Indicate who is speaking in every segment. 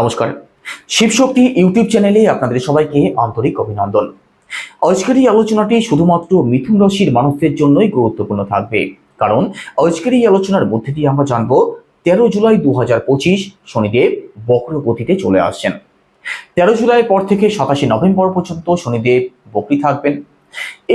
Speaker 1: নমস্কার। শিবশক্তি ইউটিউব চ্যানেলে আপনাদের সবাইকে আন্তরিক অভিনন্দন। আজকের এই আলোচনাটি শুধুমাত্র মিথুন রাশির মানুষদের জন্যই গুরুত্বপূর্ণ থাকবে। কারণ আজকের এই আলোচনার মধ্যে দিয়ে আমরা জানব, তেরো জুলাই দু হাজার পঁচিশ শনিদেব বক্র গতিতে চলে আসছেন। তেরো জুলাই পর থেকে সাতাশে নভেম্বর পর্যন্ত শনিদেব বকরি থাকবেন।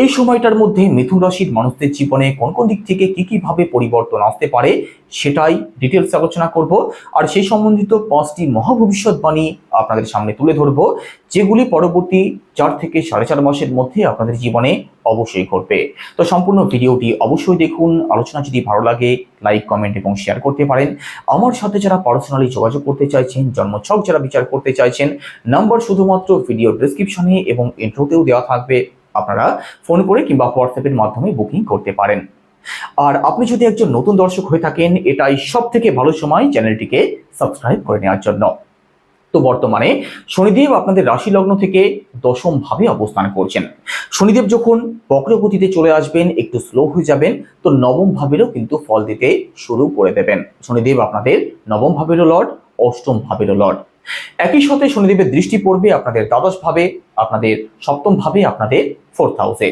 Speaker 1: এই সময়টার মধ্যে মিথুন রাশির মানুষদের জীবনে কোন কোন দিক থেকে কি কি ভাবে পরিবর্তন আসতে পারে সেটাই ডিটেলস আলোচনা করব। আর সেই সম্বন্ধিত পাঁচটি মহাভবিষ্যৎবাণী আপনাদের সামনে তুলে ধরব, যেগুলি পরবর্তী চার থেকে সাড়ে চার মাসের মধ্যে আপনাদের জীবনে অবশ্যই ঘটবে। তো সম্পূর্ণ ভিডিওটি অবশ্যই দেখুন, আলোচনা যদি ভালো লাগে লাইক কমেন্ট এবং শেয়ার করতে পারেন। আমার সাথে যারা পার্সোনালি যোগাযোগ করতে চাইছেন, জন্মছক যারা বিচার করতে চাইছেন নাম্বার শুধুমাত্র ভিডিও ডিসক্রিপশনে এবং ইন্ট্রোতেও দেওয়া থাকবে। আপনারা ফোন করে কিংবা হোয়াটসঅ্যাপের মাধ্যমে বুকিং করতে পারেন। আর আপনি যদি একজন নতুন দর্শক হয়ে থাকেন, এটাই সব থেকে ভালো সময় চ্যানেলটিকে সাবস্ক্রাইব করে নেওয়ার জন্য। তো বর্তমানে শনিদেব আপনাদের রাশি লগ্ন থেকে দশম ভাবে অবস্থান করছেন। শনিদেব যখন বক্রগতিতে চলে আসবেন, একটু স্লো হয়ে যাবেন, তো নবম ভাবেরও কিন্তু ফল দিতে শুরু করে দেবেন। শনিদেব আপনাদের নবম ভাবেরও লর্ড অষ্টম ভাবেরও লর্ড। একই সাথে শনিদেবের দৃষ্টি পড়বে আপনাদের দ্বাদশ ভাবে আপনাদের সপ্তম ভাবে আপনাদের ফোর্থ হাউসে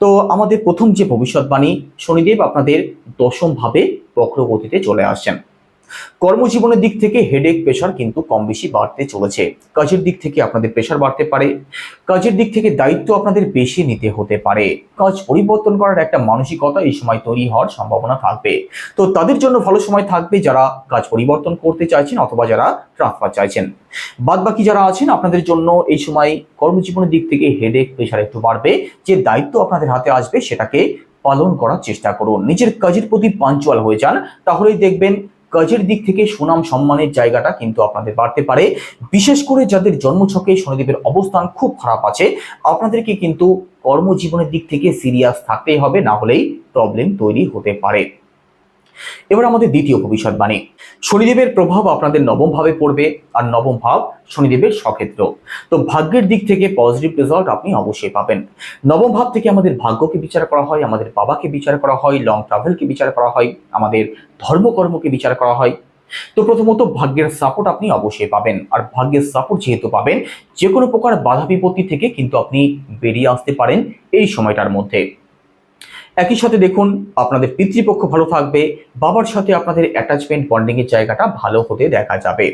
Speaker 1: তো আমাদের প্রথম যে ভবিষ্যৎবাণী, শনিদেব আপনাদের দশম ভাবে বক্রগতিতে চলে আসছেন। কর্মজীবনের দিক থেকে হেডেক প্রেশার কিন্তু কম বেশি বাড়তে চলেছে। কাজের দিক থেকে আপনাদের প্রেশার বাড়তে পারে। কাজের দিক থেকে দায়িত্ব আপনাদের বেশি নিতে হতে পারে। কাজ পরিবর্তন করার একটা মানসিকতা এই সময় তৈরি হওয়ার সম্ভাবনা থাকবে। তো তাদের জন্য ভালো সময় থাকবে যারা কাজ পরিবর্তন করতে চাইছেন অথবা যারা ট্রান্সফার চাইছেন। বাদ বাকি যারা আছেন, আপনাদের জন্য এই সময় কর্মজীবনের দিক থেকে হেডেক প্রেশার একটু বাড়বে। যে দায়িত্ব আপনাদের হাতে আসবে সেটাকে পালন করার চেষ্টা করুন। নিজের কাজের প্রতি পাঞ্চুয়াল হয়ে যান, তাহলেই দেখবেন কাজের দিক থেকে সুনাম সম্মানের জায়গাটা কিন্তু আপনাদের বাড়তে পারে। বিশেষ করে যাদের জন্মছকে শনিদেবের অবস্থান খুব খারাপ আছে, আপনাদেরকে কিন্তু কর্মজীবনের দিক থেকে সিরিয়াস থাকতেই হবে, না হলেই প্রবলেম তৈরি হতে পারে। এবার আমাদের দ্বিতীয় ভবিষ্যৎবাণী শনিদেবের প্রভাব আপনাদের নবম ভাবে পড়বে আর নবম ভাব শনিদেবের সক্ষেত্র তো ভাগ্যের দিক থেকে পজিটিভ রেজাল্ট আপনি অবশ্যই পাবেন। নবম ভাব থেকে আমাদের ভাগ্যকে বিচার করা হয়, আমাদের বাবাকে বিচার করা হয় লং ট্রাভেলকে বিচার করা হয়, আমাদের ধর্মকর্মকে বিচার করা হয়। তো প্রথমত ভাগ্যের সাপোর্ট আপনি অবশ্যই পাবেন। আর ভাগ্যের সাপোর্ট যেহেতু পাবেন যে কোনো প্রকার বাধা বিপত্তি থেকে কিন্তু আপনি বেরিয়ে আসতে পারেন এই সময়টার মধ্যে। একই সাথে দেখুন, আপনাদের পিতৃপক্ষ ভালো থাকবে, বাবার সাথে আপনাদের অ্যাটাচমেন্ট বন্ডিং এর জায়গাটা ভালো হতে দেখা যাবে।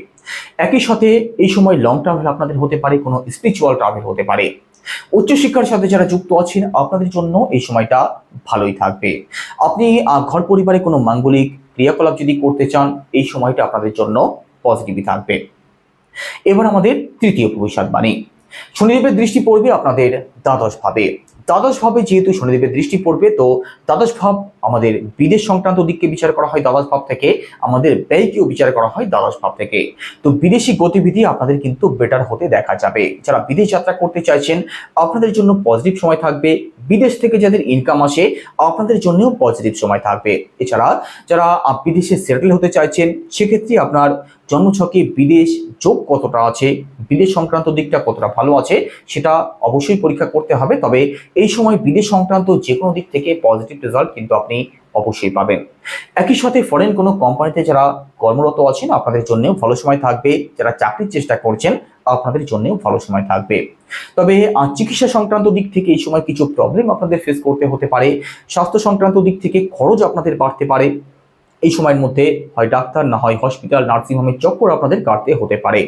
Speaker 1: একই সাথে এই সময় লং ট্রাভেল আপনাদের হতে পারে, কোনো স্পিরিচুয়াল ট্রাভেল হতে পারে। উচ্চশিক্ষার সাথে যারা যুক্ত আছেন, আপনাদের জন্য এই সময়টা ভালোই থাকবে। আপনি ঘর পরিবারে কোনো মাঙ্গলিক ক্রিয়াকলাপ যদি করতে চান, এই সময়টা আপনাদের জন্য পজিটিভই থাকবে। এবার আমাদের তৃতীয় ভবিষ্যৎবাণী শনিদেবের দৃষ্টি পড়বে আপনাদের দ্বাদশ ভাবে দ্বাদশ ভাবে যেহেতু শনিদেবের দৃষ্টি পড়বে, তো দ্বাদশ ভাব আমাদের বিদেশ সংক্রান্ত দিককে বিচার করা হয় দ্বাদশ ভাব থেকে আমাদের ব্যয়কেও বিচার করা হয় দ্বাদশ ভাব থেকে। তো বিদেশি গতিবিধি আপনাদের কিন্তু বেটার হতে দেখা যাবে। যারা বিদেশ যাত্রা করতে চাইছেন, আপনাদের জন্য পজিটিভ সময় থাকবে। বিদেশ থেকে যাদের ইনকাম আসে, আপনাদের জন্যও পজিটিভ সময় থাকবে। এছাড়া যারা বিদেশে সেটেল হতে চাইছেন, সেক্ষেত্রে আপনার জন্মছকে বিদেশ যোগ কতটা আছে, বিদেশ সংক্রান্ত দিকটা কতটা ভালো আছে, সেটা অবশ্যই পরীক্ষা করতে হবে। তবে এই সময় বিদেশ সংক্রান্ত যে কোনো দিক থেকে পজিটিভ রেজাল্ট কিন্তু আপনি অবশ্যই পাবেন। একই সাথে ফরেন কোনো কোম্পানিতে যারা কর্মরত আছেন, আপনাদের জন্যও ভালো সময় থাকবে। যারা চাকরির চেষ্টা করছেন, আপনাদের জন্যও ভালো সময় থাকবে। তবে চিকিৎসা সংক্রান্ত দিক থেকে এই সময় কিছু প্রবলেম আপনাদের ফেস করতে হতে পারে। স্বাস্থ্য সংক্রান্ত দিক থেকে খরচ আপনাদের বাড়তে পারে। এই সময়ের মধ্যে হয় ডাক্তার, না হয় হসপিটাল নার্সিংহোমের চক্কর আপনাদের কাটতে হতে পারে।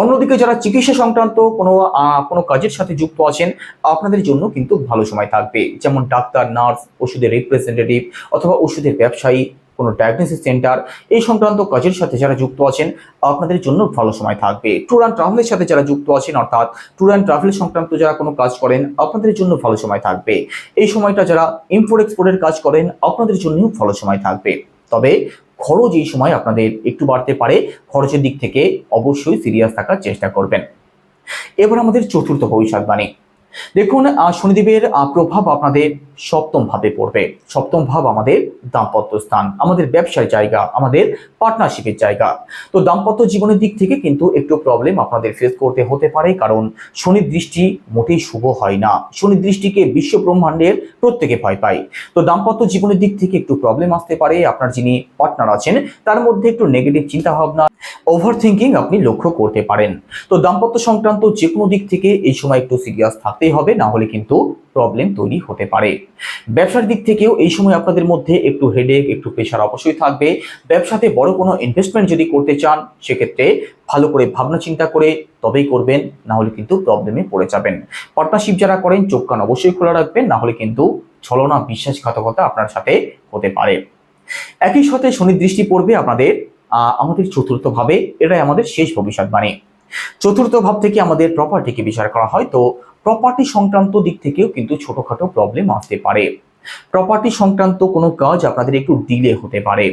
Speaker 1: অন্যদিকে যারা চিকিৎসা সংক্রান্ত কোনো কোনো কাজের সাথে যুক্ত আছেন, আপনাদের জন্য কিন্তু ভালো সময় থাকবে। যেমন ডাক্তার, নার্স, ওষুধের রিপ্রেজেন্টেটিভ অথবা ওষুধের ব্যবসায়ী। কোনো ডায়াগনোসিস সেন্টার এই সংক্রান্ত কাজের সাথে যারা যুক্ত আছেন, আপনাদের জন্য ভালো সময় থাকবে। ট্যুর অ্যান্ড ট্রাভেলের সাথে যারা যুক্ত আছেন, অর্থাৎ ট্যুর অ্যান্ড ট্রাভেল সংক্রান্ত যারা কোনো কাজ করেন, আপনাদের জন্য ভালো সময় থাকবে। এই সময়টা যারা ইম্পোর্ট এক্সপোর্টের কাজ করেন, আপনাদের জন্যও ভালো সময় থাকবে। তবে খরচ এই সময় আপনাদের একটু বাড়তে পারে, খরচের দিক থেকে অবশ্যই সিরিয়াস থাকার চেষ্টা করবেন। এবার আমাদের চতুর্থ ভবিষ্যৎবাণী দেখুন শনিদেবের প্রভাব আপনাদের সপ্তম ভাবে পড়বে। সপ্তম ভাব আমাদের দাম্পত্য স্থান, আমাদের ব্যবসার জায়গা, আমাদের পার্টনারশিপের জায়গা। তো দাম্পত্য জীবনের দিক থেকে কিন্তু একটু প্রবলেম আপনাদের ফেস করতে হতে পারে, কারণ শনির দৃষ্টি মোটেই শুভ হয় না। শনির দৃষ্টিকে বিশ্ব ব্রহ্মাণ্ডের প্রত্যেকে ভয় পায়। তো দাম্পত্য জীবনের দিক থেকে একটু প্রবলেম আসতে পারে, আপনার যিনি পার্টনার আছেন, তার মধ্যে একটু নেগেটিভ চিন্তা ভাবনা ওভার থিঙ্কিং আপনি লক্ষ্য করতে পারেন। তো দাম্পত্য সংক্রান্ত যে কোনো দিক থেকে এই সময় একটু সিরিয়াস থাকতেই হবে, না হলে কিন্তু প্রবলেম তৈরি হতে পারে। ব্যবসার দিক থেকেও এই সময় আপনাদের মধ্যে একটু হেডেক একটু প্রেশার অবশ্যই থাকবে। ব্যবসাতে বড় কোনো ইনভেস্টমেন্ট যদি করতে চান, সেক্ষেত্রে ভালো করে ভাবনা চিন্তা করে তবেই করবেন, না হলে কিন্তু প্রবলেমে পড়ে যাবেন। পার্টনারশিপ যারা করেন, চোখ কান অবশ্যই খোলা রাখবেন, না হলে কিন্তু ছলনা, বিশ্বাসঘাতকতা আপনার সাথে হতে পারে। একই সাথে শনির দৃষ্টি পড়বে আপনাদের আমাদের চতুর্থ ভাবে এটাই আমাদের শেষ ভবিষ্যৎবাণী। চতুর্থ ভাব থেকে আমাদের প্রপার্টিকে বিচার করা হয়, তো প্রপার্টি সংক্রান্ত দিক থেকেও কিন্তু ছোটখাটো প্রবলেম আসতে পারে। প্রপার্টি সংক্রান্ত কোনো কাজ আপনাদের একটু ডিলে হতে পারে।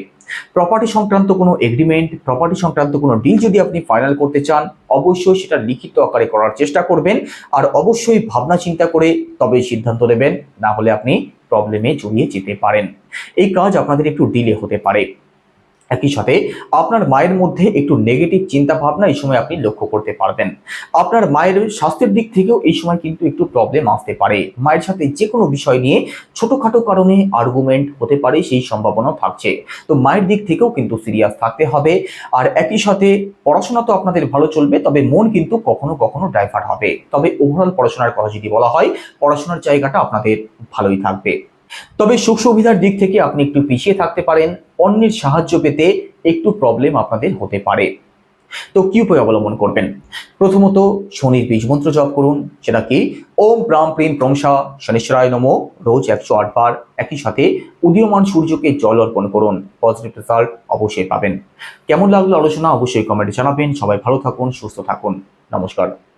Speaker 1: প্রপার্টি সংক্রান্ত কোনো এগ্রিমেন্ট প্রপার্টি সংক্রান্ত কোনো ডিল যদি আপনি ফাইনাল করতে চান, অবশ্যই সেটা লিখিত আকারে করার চেষ্টা করবেন আর অবশ্যই ভাবনা চিন্তা করে তবে সিদ্ধান্ত নেবেন, না হলে আপনি প্রবলেমে জড়িয়ে যেতে পারেন। এই কাজ আপনাদের একটু ডিলে হতে পারে। একই সাথে আপনার মায়ের মধ্যে একটু নেগেটিভ চিন্তা ভাবনা এই সময় আপনি লক্ষ্য করতে পারবেন। আপনার মায়ের স্বাস্থ্যের দিক থেকেও এই সময় কিন্তু একটু প্রবলেম আসতে পারে। মায়ের সাথে যে কোনো বিষয় নিয়ে ছোটখাটো কারণে আর্গুমেন্ট হতে পারে, সেই সম্ভাবনা থাকছে। তো মায়ের দিক থেকেও কিন্তু সিরিয়াস থাকতে হবে। আর একই সাথে পড়াশোনা তো আপনাদের ভালো চলবে, তবে মন কিন্তু কখনো কখনো ডাইভার্ট হবে। তবে ওভারঅল পড়াশোনার কথা যদি বলা হয়, পড়াশোনার জায়গাটা আপনাদের ভালোই থাকবে। তবে সুখ সুবিধার দিক থেকে আপনি একটু পিছিয়ে থাকতে পারেন, অন্যের সাহায্য পেতে একটু প্রবলেম আপনাদের হতে পারে। তো কি উপায় অবলম্বন করবেন? প্রথমত শনির বীজ মন্ত্র জপ করুন, সেটা কি? ওম প্রাম প্রেম প্রংসা শনিশ্বরায় নম, রোজ একশো আট বার একই সাথে উদীয়মান সূর্যকে জল অর্পণ করুন পজিটিভ রেজাল্ট অবশ্যই পাবেন। কেমন লাগল আলোচনা অবশ্যই কমেন্টে জানাবেন। সবাই ভালো থাকুন, সুস্থ থাকুন। নমস্কার।